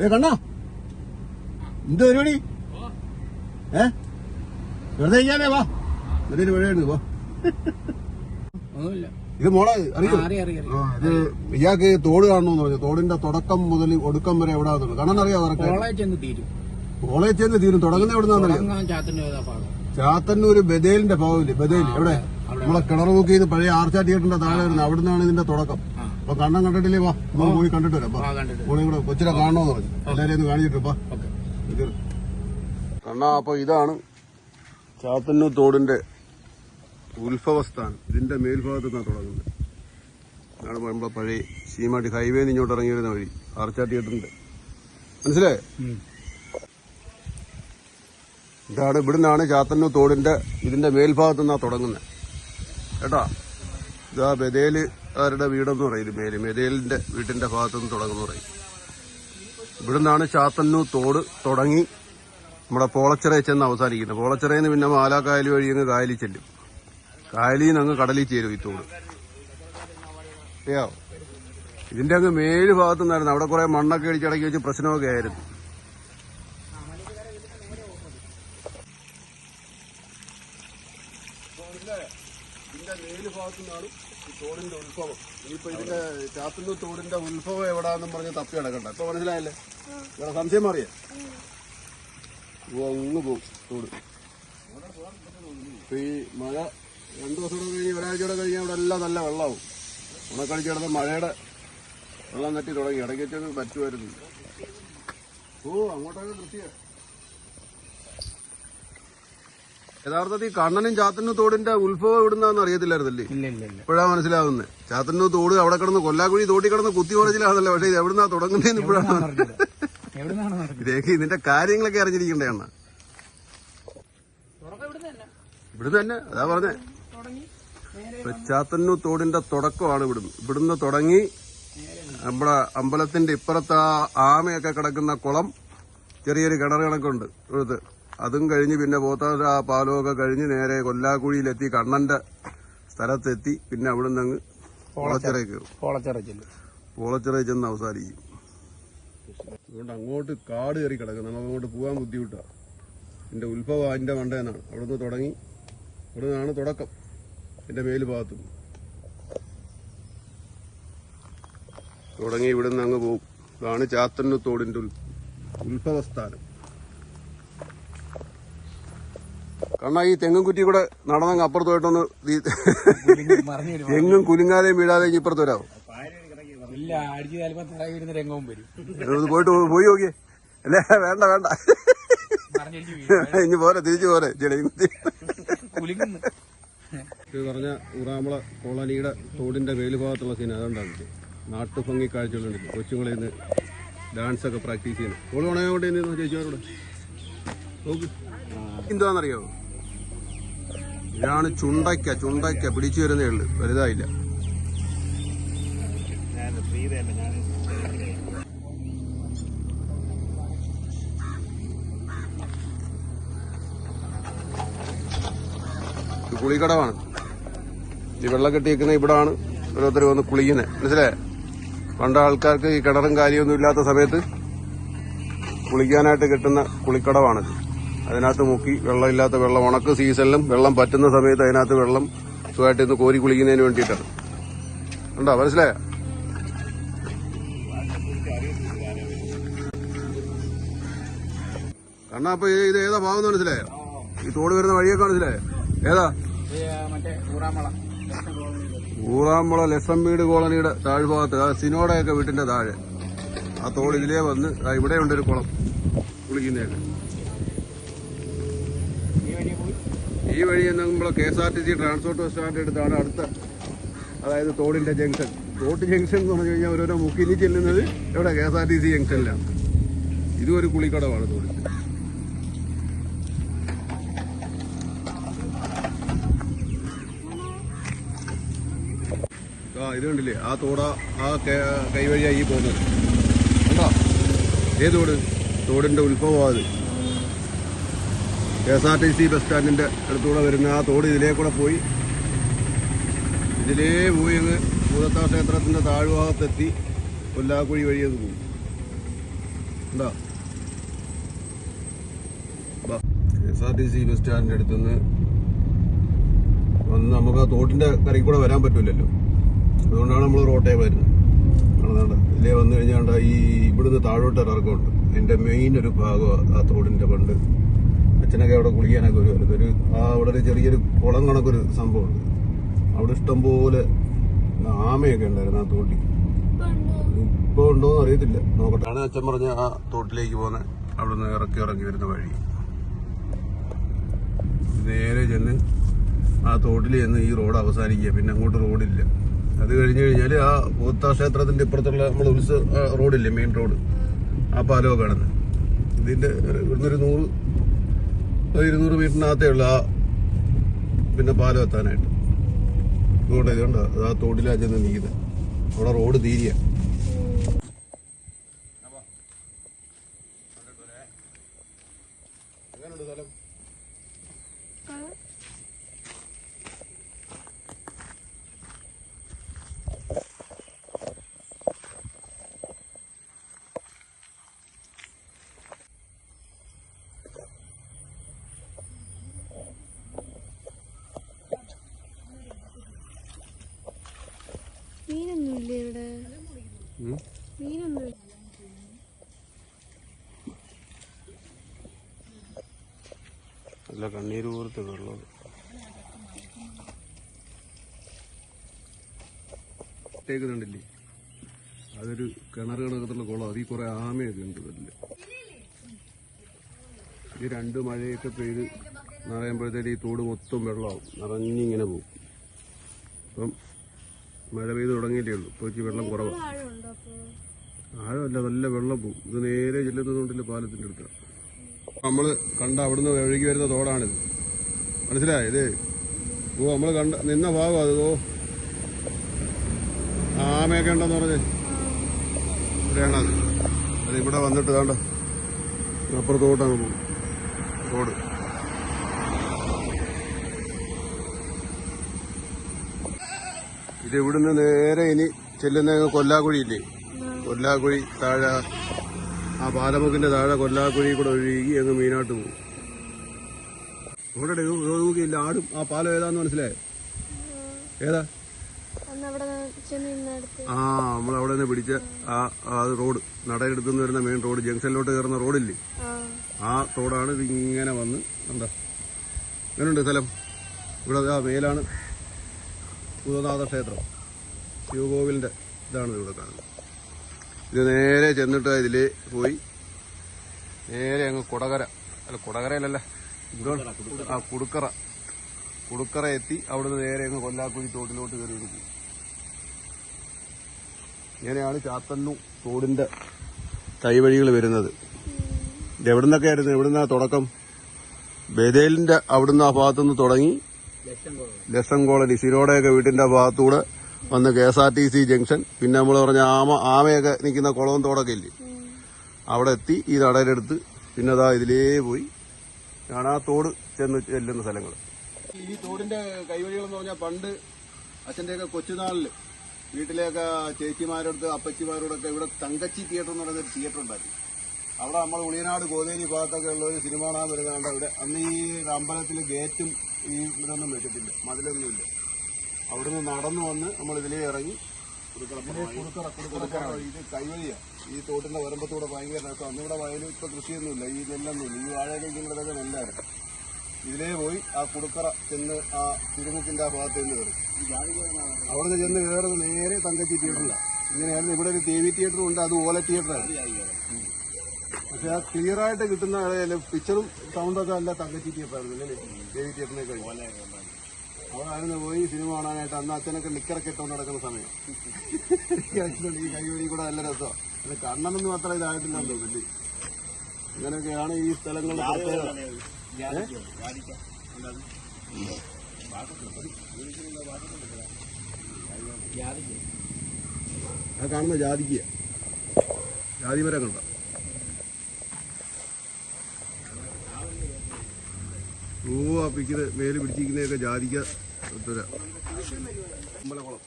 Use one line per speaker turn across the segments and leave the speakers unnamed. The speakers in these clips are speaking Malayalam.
ഏ കണ്ണാ. എന്ത് പരിപാടി? ഏ? വെറുതെ ഇരിക്കാനേ വാ. എന്നിട്ട് വഴിയാണ് വാ. ഇത് മോളെ അറിയോ? ഇത് ഇയാൾക്ക് തോട് കാണണമെന്ന് പറഞ്ഞു. തോടിന്റെ തുടക്കം മുതൽ ഒടുക്കം വരെ എവിടാന്നുള്ളു കാണാൻ അറിയാം
കോളേജ് ചെന്ന് തീരും.
തുടങ്ങുന്ന എവിടുന്നാന്നറിയാം ചാത്തന്നൂര് ബദേലിന്റെ ഭാവമില്ലേ ബദേൽ എവിടെ? നമ്മളെ കിണർ നോക്കി പഴയ ആർച്ചാ തിയേറ്ററിന്റെ താഴെ വരുന്നത് അവിടെ നിന്നാണ് ഇതിന്റെ തുടക്കം. അപ്പൊ കണ്ണം കണ്ടിട്ടില്ലേ? വാ നമ്മൾ പോയി കണ്ടിട്ട് വരാം പോണി കൂടെ കൊച്ചിനെ കാണണമെന്ന് പറഞ്ഞു. എല്ലാരെയും ഒന്ന് കാണിച്ചിട്ട് വാ.
ഓക്കെ.
കണ്ണാ അപ്പൊ ഇതാണ് ചാത്തന്നൂ തോടിന്റെ ഉത്ഭവസ്ഥാനം. ഇതിന്റെ മേൽഭാഗത്ത് നിന്നാണ് തുടങ്ങുന്നത്. ഇതാണ് നമ്മളെ പഴയ സീമാട്ടി ഹൈവേ ഇങ്ങോട്ട് ഇറങ്ങി വരുന്ന വഴി. ആർച്ചാട്ടിയിട്ടുണ്ട് മനസ്സിലായോ? ഇതാണ് ഇവിടുന്നാണ് ചാത്തന്നൂ തോടിന്റെ ഇതിന്റെ മേൽഭാഗത്ത് നിന്നാണ് തുടങ്ങുന്നത്. കേട്ടാ? ഇതാ ബദേലുകാരുടെ വീടെന്ന് പറയും മേൽ? മെതേലിന്റെ വീട്ടിന്റെ ഭാഗത്തുനിന്ന് നിന്ന് തുടങ്ങുന്ന പറയും. ഇവിടുന്നാണ് ചാത്തന്നൂർ തോട് തുടങ്ങി നമ്മുടെ പോളച്ചിറയിൽ ചെന്ന് അവസാനിക്കുന്നത്. പോളച്ചിറയിൽ നിന്ന് പിന്നെ മാലാക്കായൽ വഴി അങ്ങ് കായലിൽ ചെല്ലും. കായലിൽ നിന്ന് അങ്ങ് കടലിൽ ചേരും ഈ തോട്. ഇതിന്റെ അങ്ങ് മേൽ ഭാഗത്തു നിന്നായിരുന്നു അവിടെ കുറെ മണ്ണൊക്കെ അടിച്ചടക്കി വെച്ച് പ്രശ്നമൊക്കെ ആയിരുന്നു ഇതിന്റെ മേൽ ഭാഗത്തു നിന്നാണ് ഈ തോടിന്റെ ഉത്ഭവം. ഇനിയിപ്പോ ഇതിന്റെ ചാത്തന്നൂർ തോടിന്റെ ഉത്ഭവം എവിടാന്നും പറഞ്ഞ് തപ്പി കിടക്കണ്ട ഇപ്പൊ മനസ്സിലായല്ലേ? ഇവിടെ സംശയം മാറിയേ? അങ്ങ് പോകും തോട്. ഇപ്പൊ ഈ മഴ രണ്ടു ദിവസം കൂടെ കഴിഞ്ഞ് കഴിഞ്ഞാൽ ഇവിടെ എല്ലാം നല്ല വെള്ളമാവും. ഉണക്കളിച്ച് കിടന്ന മഴയുടെ വെള്ളം തട്ടി തുടങ്ങി. ഇടയ്ക്ക് വെച്ചൊന്ന് പറ്റുമായിരുന്നു. ഓ അങ്ങോട്ടൊക്കെ കൃത്യ യഥാർത്ഥത്തിൽ കണ്ണനും ചാത്തന്നൂർ തോടിന്റെ ഉത്ഭവം എവിടുന്നാന്ന് അറിയത്തില്ലായിരുന്നല്ലേ? ഇപ്പോഴാ മനസ്സിലാവുന്നത് ചാത്തന്നു തോട് അവിടെ കിടന്ന് കൊല്ലാക്കുഴി തോട്ടി കിടന്ന് കുത്തി മറിച്ചിലാണല്ലോ പക്ഷെ ഇത് എവിടുന്നാ തുടങ്ങുന്നതെന്ന് ഇപ്പോഴാണ് ഇതേക്ക് ഇതിന്റെ കാര്യങ്ങളൊക്കെ അറിഞ്ഞിരിക്കണ്ടേണ്ണ ഇവിടുന്ന് തന്നെ. അതാ പറഞ്ഞേ. ഇപ്പൊ ചാത്തന്നൂർ തോടിന്റെ തുടക്കമാണ് ഇവിടുന്ന്. ഇവിടുന്ന് തുടങ്ങി നമ്മുടെ അമ്പലത്തിന്റെ ഇപ്പുറത്ത് ആ ആമയൊക്കെ കിടക്കുന്ന കുളം ചെറിയൊരു കിണർ കണക്കുണ്ട് ഇവിടുത്തെ അതും കഴിഞ്ഞ് പിന്നെ പോത്താറ ആ പാലമൊക്കെ കഴിഞ്ഞ് നേരെ കൊല്ലാക്കുഴിയിലെത്തി കണ്ണന്റെ സ്ഥലത്തെത്തി. പിന്നെ അവിടുന്ന് അങ്ങ് പോളച്ചിറയിൽ കയറും പോളച്ചിറയിൽ ചെന്ന് അവസാനിക്കും. അതുകൊണ്ട് അങ്ങോട്ട് കാട് കയറി കിടക്കും നമുക്ക് അങ്ങോട്ട് പോകാൻ ബുദ്ധിമുട്ടാണ് എന്റെ ഉത്ഭവം അതിന്റെ മണ്ടേന്നാണ് അവിടുന്ന് തുടങ്ങി. ഇവിടുന്നാണ് തുടക്കം. എന്റെ മേൽ ഭാഗത്തു. തുടങ്ങി ഇവിടുന്ന് അങ്ങ് പോകും ഇതാണ് ചാത്തന്നത്തോടിന്റെ ഉൽ- ഉത്ഭവസ്ഥാനം. കാരണം ഈ തെങ്ങും കുറ്റി കൂടെ നടന്നങ്ങ്
അപ്പുറത്തോട്ടൊന്ന്
തെങ്ങും കുലുങ്ങാതെയും വീഴാതെയും ഇപ്പുറത്ത് വരാമോ
ഇല്ല അടിച്ച് ചിലപ്പോ തറയി വരുന്ന രംഗവും വരും.
ഒന്ന് പോയിട്ട് പോയി നോക്കിയേ. അല്ലേ? വേണ്ട വേണ്ട. ഇനി പോരെ തിരിച്ചു പോരെ. ചെടിയും
കുലുങ്ങുന്നു
ഇത് പറഞ്ഞ ഉറാമള കോളനിയുടെ തോടിന്റെ വേലുഭാഗത്തുള്ള സീൻ അതുകൊണ്ടാണ് നാട്ടുഭംഗി കാഴ്ചകളുണ്ട്. കൊച്ചുങ്ങളിൽ നിന്ന് ഡാൻസ് ഒക്കെ പ്രാക്ടീസ് ചെയ്യുന്നു കോൾ ഉണങ്ങാൻ കൊണ്ട് നിന്ന് ചേച്ചിമാരോട് നോക്ക്. എന്താണെന്നറിയോ ഇതാണ് ചുണ്ടയ്ക്ക ചുണ്ടയ്ക്ക പിടിച്ചു വരുന്നേ ഉള്ളു. വലുതായില്ല. കുളിക്കടവാണ്. ഈ വെള്ളം കെട്ടിയിരിക്കുന്ന ഇവിടാണ് ഓരോരുത്തർ വന്ന് കുളിക്കുന്നത് മനസ്സിലായേ? പണ്ട് ആൾക്കാർക്ക് ഈ കിണറും കാര്യമൊന്നും ഇല്ലാത്ത സമയത്ത് കുളിക്കാനായിട്ട് കിട്ടുന്ന കുളിക്കടവാണിത്. അതിനകത്ത് മുക്കി വെള്ളമില്ലാത്ത വെള്ളം ഉണക്ക് സീസണിലും വെള്ളം പറ്റുന്ന സമയത്ത് അതിനകത്ത് വെള്ളം സുഖമായിട്ട് ഇന്ന് കോരി കുളിക്കുന്നതിന് വേണ്ടിയിട്ടാണ്. ഉണ്ടോ മനസ്സിലായോ? കണ്ണാ അപ്പൊ ഇത് ഏതാ ഭാഗം മനസ്സിലായോ? ഈ തോട് വരുന്ന വഴിയൊക്കെ മനസ്സിലായോ? ഏതാ? ഊറാമ്പുള ലക്ഷം വീട് കോളനിയുടെ താഴ്ഭാഗത്ത് ആ സിനോടയൊക്കെ വീട്ടിന്റെ താഴെ. ആ തോട് ഇതിലേ വന്ന് ഇവിടെ ഉണ്ട് ഒരു കുളം കുളിക്കുന്നതൊക്കെ
ഈ വഴി പോയി
ഈ വഴി നമ്മൾ K S R T C transport stand എടുത്താണ് അടുത്ത അതായത് തോടിന്റെ ജംഗ്ഷൻ തോട്ട് ജംഗ്ഷൻ എന്ന് പറഞ്ഞു കഴിഞ്ഞാൽ ഓരോരോ മുക്കിനി ചെല്ലുന്നത് ഇവിടെ K S R T C ജംഗ്ഷനിലാണ് ഇതും ഒരു കുളിക്കടവാണ് തോട്. ആ ഇത് കണ്ടില്ലേ? ആ തോട ആ കൈവഴിയായി പോകുന്നത്. കണ്ടോ? ഏത് തോട്? തോടിന്റെ ഉത്ഭവം അത്. K S R T C bus സ്റ്റാൻഡിന്റെ അടുത്തൂടെ വരുന്ന ആ തോട് ഇതിലേ കൂടെ പോയി. ഇതിലേ പോയി അങ്ങ് ഭൂതത്താ ക്ഷേത്രത്തിന്റെ താഴ്ഭാഗത്തെത്തി കൊല്ലാക്കുഴി വഴി അത് പോകും ഉണ്ടോ K S R T C bus സ്റ്റാൻഡിന്റെ അടുത്തുനിന്ന് വന്ന് നമുക്ക് ആ തോട്ടിന്റെ കറിയിൽ കൂടെ വരാൻ പറ്റൂലല്ലോ. അതുകൊണ്ടാണ് നമ്മൾ റോട്ടേ വരുന്നത്. കാണുന്നുണ്ട്? ഇതിലേ വന്നു കഴിഞ്ഞാണ്ട് ഈ ഇവിടുന്ന് താഴോട്ട് ഇറക്കമുണ്ട് അതിന്റെ മെയിൻ ഒരു ഭാഗം ആ തോടിന്റെ പണ്ട്. അച്ഛനൊക്കെ അവിടെ കുളിക്കാനൊക്കെ വരുമായിരുന്നു ഒരു ആ അവിടെ ഒരു ചെറിയൊരു കുളം കണക്കൊരു സംഭവമുണ്ട്. അവിടെ ഇഷ്ടംപോലെ ആമയൊക്കെ ഉണ്ടായിരുന്നു ആ തോട്ടിൽ. ഇപ്പൊ ഉണ്ടോന്ന് അറിയത്തില്ല. നോക്കട്ടെ. ആണ് അച്ഛൻ പറഞ്ഞ ആ തോട്ടിലേക്ക് പോകുന്ന നിന്ന് ഇറക്കി ഇറങ്ങി വരുന്ന വഴി. നേരെ ചെന്ന് ആ തോട്ടിൽ ചെന്ന് ഈ റോഡ് അവസാനിക്കുക. പിന്നെ അങ്ങോട്ട് റോഡില്ല. അത് കഴിഞ്ഞ് കഴിഞ്ഞാൽ ആ പൂത്ത ക്ഷേത്രത്തിന്റെ ഇപ്പുറത്തുള്ള നമ്മൾ ഉത്സവ റോഡില്ലേ മെയിൻ റോഡ് ആ പാലമൊക്കെ ഇതിന്റെ ഇവിടുന്ന് ഒരു നൂറ് ഒരു ഇരുന്നൂറ് മീറ്ററിനകത്തേ ഉള്ളു. പിന്നെ പാലം എത്താനായിട്ട്. ഇതുകൊണ്ട് ഇതുകൊണ്ട് അത് ആ തോട്ടിലാ ചെന്ന് നീക്കുന്നത് അവിടെ റോഡ് തീരിയ
മീനൊന്നും ഇല്ലേ ഇവിടെ മീനൊന്നും ഇല്ല.
നല്ല കണ്ണീര് പോലത്തെ വെള്ളം ഇട്ടേക്കുന്നുണ്ടില്ലേ അതൊരു കിണർ കിണക്കത്തുള്ള കുളം. അതിൽ കുറെ ആമയൊക്കെ ഉണ്ട് ഇതിൽ. ഈ രണ്ട് മഴയൊക്കെ പെയ്ത് നിറയുമ്പോഴത്തേക്ക് ഈ തോട് മൊത്തം വെള്ളമാവും. നിറഞ്ഞിങ്ങനെ പോകും അപ്പം മഴ പെയ്ത് തുടങ്ങിയിട്ടേ ഉള്ളൂ. ഇപ്പോൾ ഇച്ചിരി വെള്ളം കുറവാണ് ആഴമല്ല നല്ല വെള്ളം പോകും ഇത് നേരെ ചെല്ലുന്നതുകൊണ്ടില്ല പാലത്തിന്റെ അടുത്താണ്. നമ്മൾ കണ്ട അവിടുന്ന് ഒഴുകി വരുന്ന തോടാണിത്. മനസ്സിലായോ? ഇത്? ഓ നമ്മൾ കണ്ട നിന്ന ഭാഗം അത് ഓ. ആമയൊക്കെ ഉണ്ടെന്ന് പറഞ്ഞേ. ഇവിടെയാണ് അത്. ഇവിടെ വന്നിട്ട് കണ്ട അപ്പുറത്തോട്ടാണ് റോഡ്. ഇത് ഇവിടുന്ന് നേരെ ഇനി ചെല്ലുന്ന കൊല്ലാക്കുഴിയില്ലേ? കൊല്ലാക്കുഴി താഴെ ആ പാലമുക്കിന്റെ താഴെ കൊല്ലാക്കുഴി കൂടെ ഒഴുകി അങ്ങ് മീനാട്ട് പോകും. ഇവിടെ നോക്കിയില്ല. ആടും ആ പാലം ഏതാന്ന് മനസ്സിലായോ? ഏതാ? ആ നമ്മൾ അവിടെ നിന്ന് പിടിച്ച ആ ആ റോഡ് നടയെടുത്തുനിന്ന് വരുന്ന മെയിൻ റോഡ് ജംഗ്ഷനിലോട്ട് കയറുന്ന റോഡില്ലേ?
ആ.
റോഡാണ് ഇത് ഇങ്ങനെ വന്ന് എന്താ ഇങ്ങനെയുണ്ട് സ്ഥലം? ഇവിടെ ആ മേലാണ് ഭൂതനാഥ ക്ഷേത്രം. ശിവകോവിലിന്റെ ഇതാണ് ഇവിടെ കാണുന്നത്. ഇത് നേരെ ചെന്നിട്ട് ഇതിൽ പോയി. നേരെ അങ്ങ് കുടകര. അല്ല കുടകരയിലല്ല? ആ കുടുക്കറ. കുടുക്കറ എത്തി അവിടുന്ന് നേരെ അങ്ങ് കൊല്ലാക്കുഴി തോട്ടിലോട്ട് കയറി പോയി. ഇങ്ങനെയാണ് ചാത്തന്നു തോടിന്റെ കൈവഴികൾ വരുന്നത്. ഇത് എവിടുന്നൊക്കെ ആയിരുന്നു എവിടുന്നാ തുടക്കം? ബദേലിന്റെ അവിടുന്ന് ആ ഭാഗത്തുനിന്ന് തുടങ്ങി. ലക്ഷം കോളനി. വീട്ടിന്റെ ഭാഗത്തൂടെ വന്ന് K S R T C junction. പിന്നെ നമ്മൾ പറഞ്ഞ ആമ ആമയൊക്കെ നിൽക്കുന്ന കുളവും തോടൊക്കെ ഇല്ലേ? അവിടെ എത്തി ഈ തടയിലെടുത്ത് പിന്നെ അതാ ഇതിലേ പോയി. ഞാൻ ആ തോട് ചെന്ന് ചെല്ലുന്ന സ്ഥലങ്ങൾ ഈ തോടിന്റെ കൈവഴികളെന്ന് പറഞ്ഞാൽ പണ്ട് അച്ഛന്റെയൊക്കെ കൊച്ചുനാളിൽ വീട്ടിലെയൊക്കെ ചേച്ചിമാരോടത്ത് അപ്പച്ചിമാരോടൊക്കെ ഇവിടെ തങ്കച്ചി തിയേറ്റർ എന്ന് പറയുന്ന ഒരു തിയേറ്റർ ഉണ്ടായിരുന്നു. അവിടെ നമ്മൾ ഉളിയനാട് ഗോതേരി ഭാഗത്തൊക്കെ ഉള്ള ഒരു സിനിമ കാണാൻ വരുന്നതുകൊണ്ട് അവിടെ. അന്ന് ഈ അമ്പലത്തിൽ ഗേറ്റും ഈ ഇതൊന്നും വെച്ചിട്ടില്ല മതിലൊന്നുമില്ല. അവിടുന്ന് നടന്നു വന്ന് നമ്മൾ ഇതിലേ ഇറങ്ങി. ഇത് കൈവഴിയാ. ഈ തോട്ടിന്റെ വരമ്പത്തൂടെ ഭയങ്കര രസം. അന്ന് ഇവിടെ വയലും ഇപ്പൊ കൃഷിയൊന്നുമില്ല. ഈ നെല്ലൊന്നുമില്ല. ഈ വാഴയൊക്കെ നെല്ലായിരുന്നു. ഇതിലേ പോയി ആ കുടുക്കറ ചെന്ന് ആ തിരുമുക്കിന്റെ ആ ഭാഗത്ത് നിന്ന് കയറും. അവിടുന്ന് ചെന്ന് കയറുന്നത് നേരെ തങ്കച്ചി തിയേറ്ററില്ല ഇങ്ങനെയായിരുന്നു. ഇവിടെ ഒരു ടി വി തിയേറ്ററും ഉണ്ട്. അത് ഓല തിയേറ്ററാണ്. പക്ഷെ ആ ക്ലിയർ ആയിട്ട് കിട്ടുന്ന പിക്ചറും സൗണ്ടൊക്കെ അല്ല തങ്കച്ചി തിയേറ്ററായിരുന്നു അല്ലേ? ടി തിയേറ്ററിനെ കഴിഞ്ഞു അവിടായിരുന്നു പോയി സിനിമ കാണാനായിട്ട് അന്ന് അച്ഛനൊക്കെ നിക്കറൊക്കെ ഇട്ടുകൊണ്ട് നടക്കുന്ന സമയം. ഈ കൈവഴി കൂടെ നല്ല രസമാണ് അത് കണ്ണനൊന്നും അത്ര ഇതായിട്ടില്ലല്ലോ വലിയ ഇങ്ങനെയൊക്കെയാണ് ഈ സ്ഥലങ്ങളുടെ പ്രത്യേകത. ആ കാണുന്ന ജാതിക്ക്. ജാതി മരം കണ്ട പിക്കുന്ന മേൽ പിടിച്ചിരിക്കുന്നതൊക്കെ ജാതിക്ക. അമ്പലക്കുളം.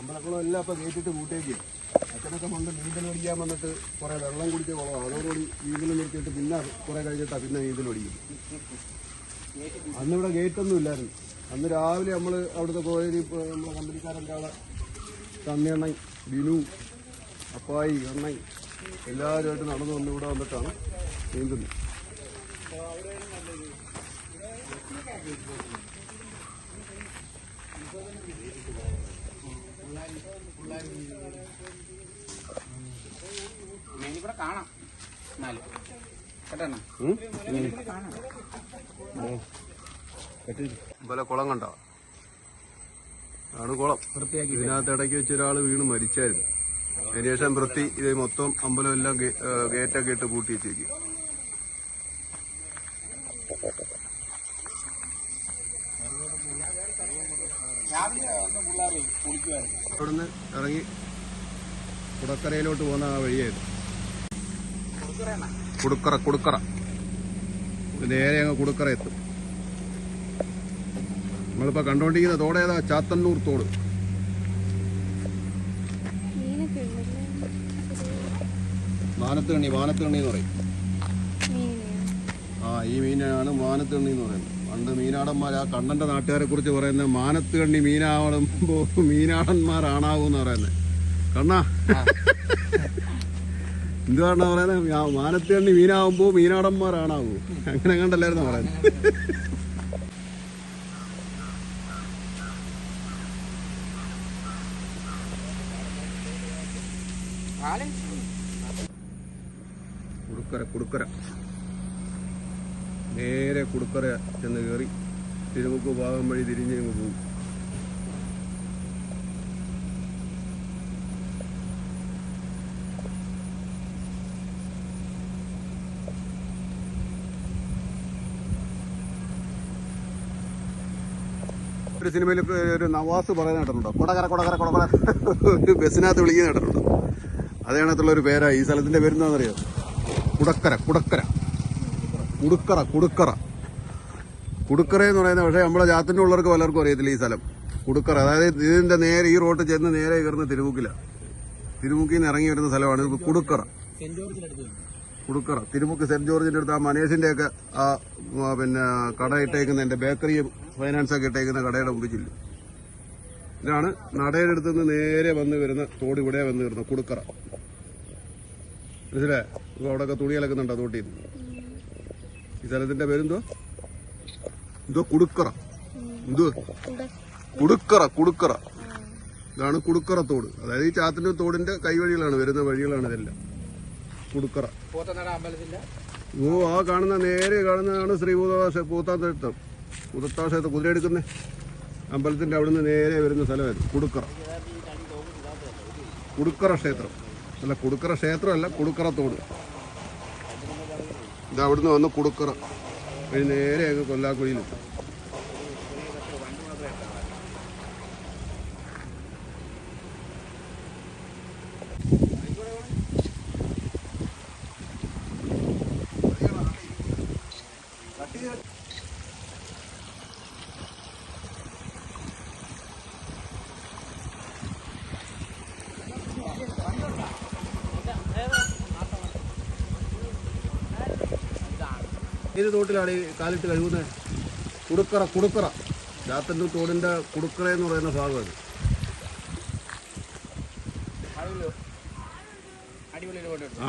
അമ്പലക്കുളം എല്ലാം ഇപ്പൊ കേട്ടിട്ട് കൂട്ടേക്ക് അച്ഛനൊക്കെ പണ്ട് നീന്തൽ പഠിക്കാൻ വന്നിട്ട് കുറെ വെള്ളം കുടിച്ച കുളമാണ് അതോടുകൂടി നീന്തൽ നിർത്തിയിട്ട് പിന്നെ കുറെ കഴിഞ്ഞിട്ട് പിന്നെ നീന്തൽ പഠിക്കും. അന്നിവിടെ ഗേറ്റൊന്നും ഇല്ലായിരുന്നു. അന്ന് രാവിലെ നമ്മൾ അവിടുത്തെ കോഴി നമ്മളെ കമ്പനിക്കാരന്റെ അവിടെ തണ്ണിയണ്ണൻ ബിനു അപ്പായി എണ്ണൻ എല്ലാവരുമായിട്ട് നടന്നു വന്ന് ഇവിടെ വന്നിട്ടാണ് നീന്തുന്നത്.
ഇവിടെ കാണാം. എന്നാലും.
കുളം കണ്ടോ? ആണ് കുളം.
വൃത്തിയാക്കി
ഇതിനകത്ത് ഇടയ്ക്ക് വെച്ച് ഒരാൾ വീണ് മരിച്ചായിരുന്നു. അതിനുശേഷം വൃത്തി ഇത് മൊത്തം അമ്പലം എല്ലാം ഗേറ്റൊക്കെ ഇട്ട് പൂട്ടി വെച്ചിരിക്കും
രാവിലെ ഒന്ന് പിള്ളേർ കുളിക്കുമായിരുന്നു
അവിടുന്ന് ഇറങ്ങി കുടക്കരയിലോട്ട് പോകുന്ന ആ വഴിയായിരുന്നു. കുടുക്കറ കുടുക്കറ. നേരെ അങ്ങ് കുടുക്കറ എത്തും. നമ്മളിപ്പോ കണ്ടോണ്ടിരിക്കുന്ന തോടേതാ ചാത്തന്നൂർ തോട്.
വാനത്തണ്ണി വാനത്തണ്ണി
മാനത്തണ്ണി മാനത്തണ്ണി എന്ന് പറയും. ആ ഈ മീനാണ് വാനത്തണ്ണി എന്ന് പറയുന്നത്. പണ്ട് മീനാടന്മാർ ആ കണ്ണന്റെ നാട്ടുകാരെ കുറിച്ച് പറയുന്നത് മാനത്ത് കണ്ണി മീനാവുമ്പോ മീനാടന്മാരാണാവൂന്ന് പറയുന്നത് കണ്ണാ. എന്തുവാണ് പറയുന്നത് മാനത്ത് കണ്ണി മീനാവുമ്പോ മീനാടന്മാരാണാവൂ. അങ്ങനെ കണ്ടല്ലായിരുന്നു പറയുന്നത് കുടുക്കര കുടുക്കര. നേരെ കുടുക്കറ ചെന്ന് കയറി തിരുമുക്ക് ഭാഗം വഴി തിരിഞ്ഞ് പോകും ഒരു സിനിമയിൽ ഒരു നവാസ് പറയുന്ന കേട്ടിട്ടുണ്ടോ? കൊടകര കൊടകര കൊടകര ഒരു ബസ്സിനകത്ത് വിളിക്കുന്ന കേട്ടിട്ടുണ്ടോ? അതേണത്തുള്ള ഒരു പേരാ. ഈ സ്ഥലത്തിന്റെ പേരെന്താണെന്നറിയോ? കുടക്കര കുടക്കര. കുടുക്കറ കുടുക്കറ. കുടുക്കറ എന്ന് പറയുന്ന പക്ഷേ നമ്മുടെ ജാത്തിന്റെ ഉള്ളവർക്ക് പലർക്കും അറിയത്തില്ല ഈ സ്ഥലം. കുടുക്കറ. അതായത് ഇതിന്റെ നേരെ ഈ റോട്ട് ചെന്ന് നേരെ കയറുന്ന തിരുമുക്കില. തിരുമുക്കിൽ നിന്ന് ഇറങ്ങി വരുന്ന സ്ഥലമാണ്. കുടുക്കറ. കുടുക്കറ. തിരുമുക്ക് സെന്റ് ജോർജിന്റെ അടുത്ത് ആ മനേഷിന്റെ ഒക്കെ ആ പിന്നെ കട ഇട്ടേക്കുന്ന എന്റെ ബേക്കറിയും ഫൈനാൻസ് ഒക്കെ ഇട്ടേക്കുന്ന കടയുടെ മുമ്പിൽ ചെല്ലും ഇതാണ് നടയുടെ അടുത്ത് നിന്ന് നേരെ വന്ന് വരുന്ന തോട് ഇവിടെ വന്ന് വരുന്ന കുടുക്കറ. മനസ്സിലെ ഇപ്പൊ അവിടെയൊക്കെ തുണി അലക്കുന്നുണ്ടോ തോട്ടിൽ നിന്ന് ഈ സ്ഥലത്തിന്റെ പേരെന്തോ? എന്തോ കുടുക്കറ. എന്തോ?
കുട
കുടുക്കറ കുടുക്കറ. ഇതാണ് കുടുക്കറ തോട്. അതായത് ഈ ചാത്തിന്റെ തോടിന്റെ കൈവഴികളാണ് വരുന്ന വഴികളാണ് ഇതെല്ലാം. കുടുക്കറ. ഓ ആ കാണുന്ന നേരെ കാണുന്നതാണ് ശ്രീഭൂത പൂത്താന്തം പൂതത്താക്ഷേത്ര കുതിരയെടുക്കുന്നേ അമ്പലത്തിന്റെ അവിടുന്ന് നേരെ വരുന്ന സ്ഥലമായിരുന്നു. കുടുക്കറ. കുടുക്കറ ക്ഷേത്രം. അല്ല കുടുക്കറ ക്ഷേത്രമല്ല കുടുക്കറ തോട്. ഇത് അവിടുന്ന് വന്ന് കുടുക്കറ. വഴി നേരെ അങ്ങ് കൊല്ലാക്കുഴിയിലെത്തും ഏത് തോട്ടിലാണ് ഈ കാലിട്ട് കഴുകുന്നത്. കുടുക്കറ കുടുക്കറ. ചാത്തന്നൂർ തോടിന്റെ കുടുക്കറ എന്ന് പറയുന്ന ഭാഗമാണ്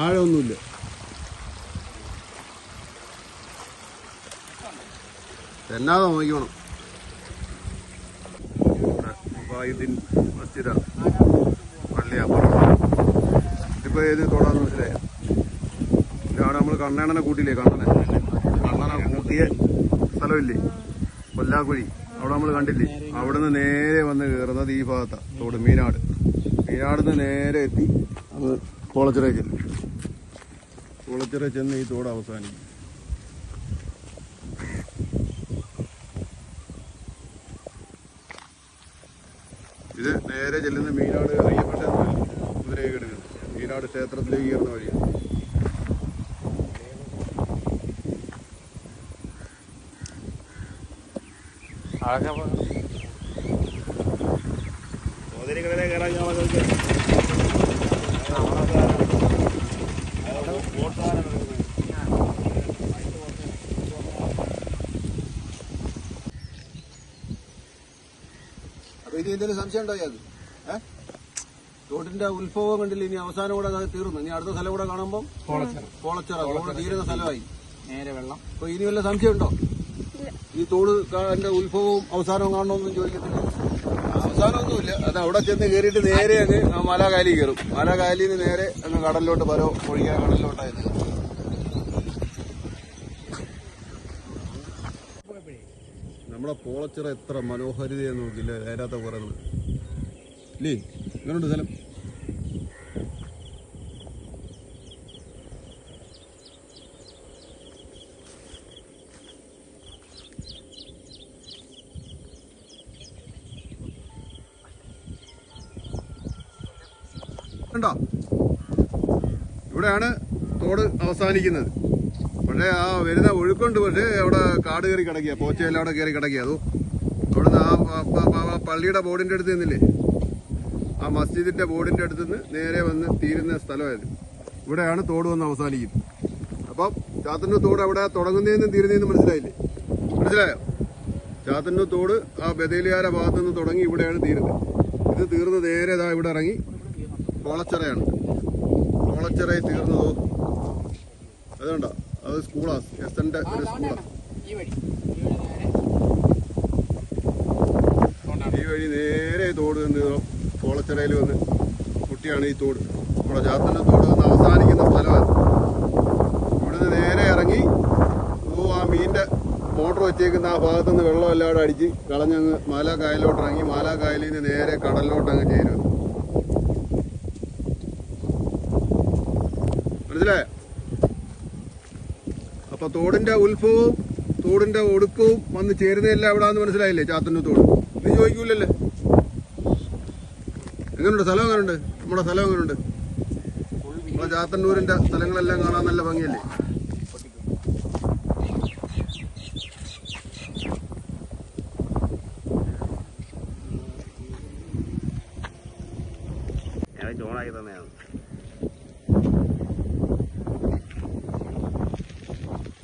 ആഴമൊന്നുമില്ല. എന്നാതെ നോക്കണം മുബായിദ്ദീൻ മസ്ജിദ. ഏത് തോടാന്ന് മനസ്സിലായ? ഇതാണ് നമ്മൾ കണ്ണേണനെ കൂട്ടിയില്ലേ കണ്ണനെ? കൂട്ടിയ സ്ഥലമില്ലേ? കൊല്ലാക്കുഴി. അവിടെ നമ്മൾ കണ്ടില്ലേ? അവിടുന്ന് നേരെ വന്ന് കയറുന്നത് ഈ ഭാഗത്താണ് തോട് മീനാട്. മീനാടിന്ന് നേരെ എത്തി അത് കോളച്ചിറയിൽ ചെല്ലും. കോളച്ചിറ ചെന്ന് ഈ തോട് അവസാനിക്കും. ഇത് നേരെ ചെല്ലുന്ന മീനാട് അയ്യപ്പ ക്ഷേത്രത്തിൽ കുതിരയെ എടുക്കുന്നത്. മീനാട് ക്ഷേത്രത്തിലേക്ക് കയറുന്ന വഴിയാണ്.
അതൊക്കെ
അപ്പൊ ഇനി എന്തെങ്കിലും സംശയം ഉണ്ടോ അത് ഏഹ് തോട്ടിന്റെ ഉത്ഭവം കണ്ടില്ല? ഇനി അവസാനം കൂടെ അത് തീർന്നു. ഇനി അടുത്ത സ്ഥലം കൂടെ കാണുമ്പോൾ
കോളച്ചറ.
കോളച്ചിറ. തോട് തീരുന്ന സ്ഥലമായി
നേരെ വെള്ളം.
അപ്പൊ ഇനി വല്ല സംശയം ഉണ്ടോ? ഈ തോട് അതിന്റെ ഉത്ഭവവും അവസാനവും കാണണമെന്നും ചോദിക്കത്തില്ല. അവസാനമൊന്നുമില്ല. അത് അവിടെ ചെന്ന് കയറിയിട്ട് നേരെ അങ്ങ് ആ മലാകാലി കയറും. മലാകാലിന്ന് നേരെ അങ്ങ് കടലിലോട്ട് പരോ ഒഴിക്കാൻ കടലിലോട്ടായിരുന്നു. നമ്മുടെ പോളച്ചിറ എത്ര മനോഹാരിതയെന്ന് നോക്കില്ല? അതിനകത്ത പറയുന്നത് ഇല്ലേ ഇങ്ങനെയുണ്ട് സ്ഥലം കണ്ടോ ഇവിടെയാണ് തോട് അവസാനിക്കുന്നത്. പക്ഷേ ആ വരുന്ന ഒഴുക്കുണ്ട് പക്ഷേ അവിടെ കാട് കയറി കിടക്കുക പോച്ചയെല്ലാം അവിടെ കയറി കിടക്കുക അതോ അവിടുന്ന് ആ പള്ളിയുടെ ബോർഡിന്റെ അടുത്ത് നിന്നില്ലേ? ആ മസ്ജിദിന്റെ ബോർഡിന്റെ അടുത്ത് നിന്ന് നേരെ വന്ന് തീരുന്ന സ്ഥലമായത്. ഇവിടെയാണ് തോട് വന്ന് അവസാനിക്കുന്നത് അപ്പം ചാത്തന്നൂർ തോട് അവിടെ തുടങ്ങുന്നതെന്നും തീരുന്നതെന്നും മനസ്സിലായില്ലേ? മനസ്സിലായോ? ചാത്തന്നൂർ തോട് ആ ബദേലിയാര ഭാഗത്ത് നിന്ന് തുടങ്ങി ഇവിടെയാണ് തീരുന്നത്. ഇത് തീർന്ന് നേരെ ഇതാ ഇവിടെ ഇറങ്ങി കോളച്ചിറയാണ്. കോളച്ചിറയിൽ തീർന്നതോ അതുകൊണ്ടോ അത് സ്കൂളാ. എസ് എന്റെ ഒരു സ്കൂളാ.
ഈ വഴി. നേരെ
തോട് നിന്ന് കോളച്ചിറയിൽ വന്ന് കുട്ടിയാണ് ഈ തോട്. നമ്മുടെ ചാത്തന്റെ തോട് വന്ന് അവസാനിക്കുന്ന സ്ഥലമാണ്. ഇവിടുന്ന് നേരെ ഇറങ്ങി ഓ ആ മീന്റെ മോട്ടർ വെച്ചേക്കുന്ന ആ ഭാഗത്തുനിന്ന് വെള്ളം എല്ലാവരും അടിച്ച് കളഞ്ഞങ്ങ് മാലാക്കായലിലോട്ട് ഇറങ്ങി മാലാക്കായലിൽ നിന്ന് നേരെ കടലിലോട്ട് അങ്ങ് ചേരും മനസ്സിലായോ അപ്പൊ തോടിന്റെ ഉത്ഭവവും തോടിന്റെ ഒടുക്കവും വന്ന് ചേരുന്നതല്ല എവിടാന്ന് മനസ്സിലായില്ലേ? ചാത്തന്നൂർ തോട്. നീ ചോദിക്കൂലല്ലേ? എങ്ങനെയുണ്ട് സ്ഥലം എങ്ങനെയുണ്ട് നമ്മുടെ സ്ഥലം എങ്ങനെയുണ്ട് നമ്മുടെ ചാത്തന്നൂരിന്റെ സ്ഥലങ്ങളെല്ലാം കാണാൻ നല്ല ഭംഗിയല്ലേ?
ചോണാക്കി തന്നെയാണ്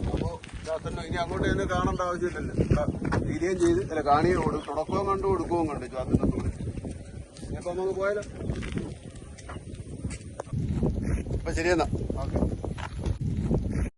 അപ്പോ ചാത്തന്നൂർ ഇനി അങ്ങോട്ട് ഇതിനെ കാണേണ്ട ആവശ്യമില്ലല്ലോ. തീരുകയും ചെയ്ത് അല്ല കാണിയും കൊടു തുടക്കവും കണ്ടു കൊടുക്കുകയും കണ്ടു ചാത്തിന്റെ തോട് ഇനിയിപ്പോ നമുക്ക് പോയാലോ? അപ്പൊ ശരിയെന്നാ